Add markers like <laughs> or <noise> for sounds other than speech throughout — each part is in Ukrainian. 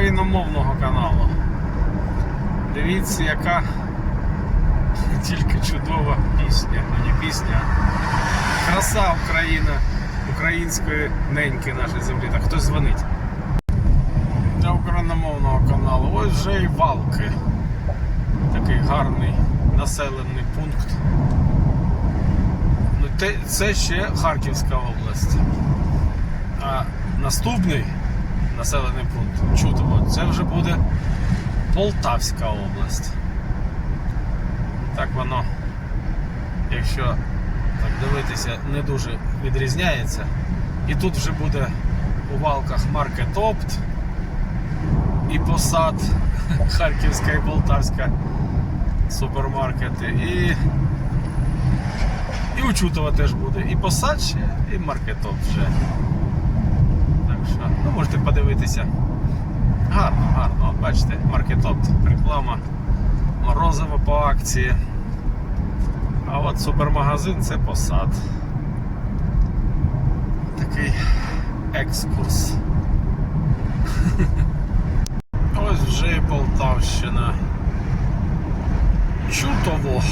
україномовного каналу. Дивіться, яка тільки чудова пісня. Ну не пісня, краса Україна, української неньки нашої землі. Так хтось дзвонить. Для україномовного каналу. Ось вже і валки. Такий гарний населений пункт. Ну, це ще Харківська область. А наступний населений пункт Чутово, це вже буде Полтавська область. Так воно, якщо так дивитися, не дуже відрізняється. І тут вже буде у валках Маркет Опт і посад <laughs> Харківська і Полтавська супермаркети. І, і у Чутова теж буде. І посад ще, і Маркет Опт вже. Так ну можете подивитися. Гарно, гарно. От бачите, маркетопт, реклама, морозиво по акції. А от супермагазин це посад. Такий екскурс. <laughs> Ось вже і Полтавщина. Чутово.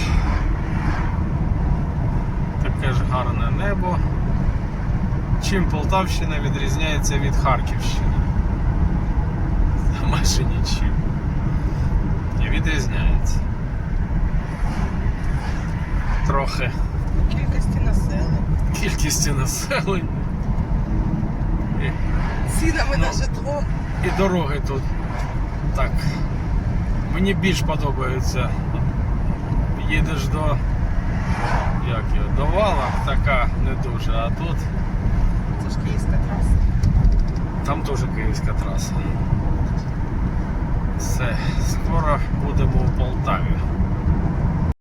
Таке ж гарне небо. Чим Полтавщина відрізняється від Харківщини? Майже нічим. Не відрізняється. Трохи Кількості населення. кількістю населення. І, Цінами Ну. на житло. і дороги тут так. Мені більш подобається. Їдеш до. Як його, до вала, така не дуже, а тут це ж київська траса. Там тоже київська траса. Все, скоро будемо в Полтаве.